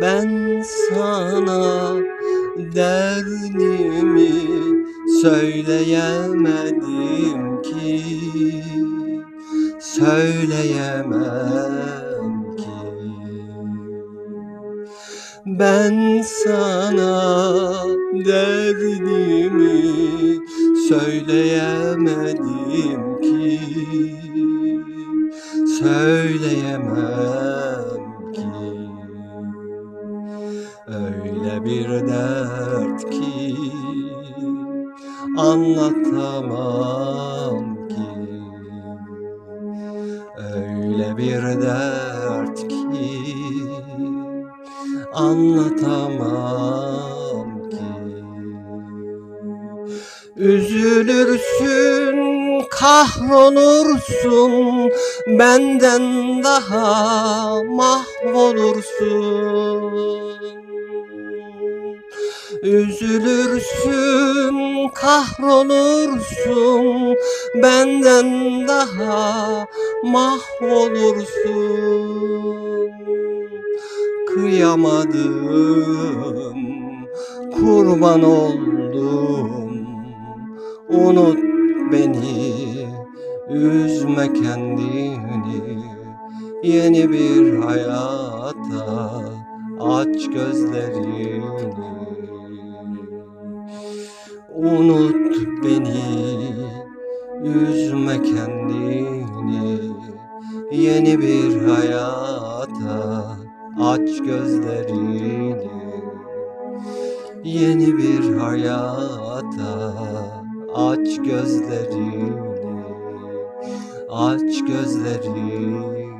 Ben sana derdimi söyleyemedim ki. Söyleyemem ki. Ben sana derdimi söyleyemedim ki. Söyleyemem Bir dert ki anlatamam ki Öyle bir dert ki anlatamam ki Üzülürsün, kahrolursun, benden daha mahvolursun. Üzülürsün, kahrolursun, benden daha mahvolursun. Kıyamadım, kurban oldum, unut beni, üzme kendini, yeni bir hayata aç gözlerini. Unut beni, üzme kendini, yeni bir hayata aç gözlerini. Yeni bir hayata aç gözlerini, aç gözlerini.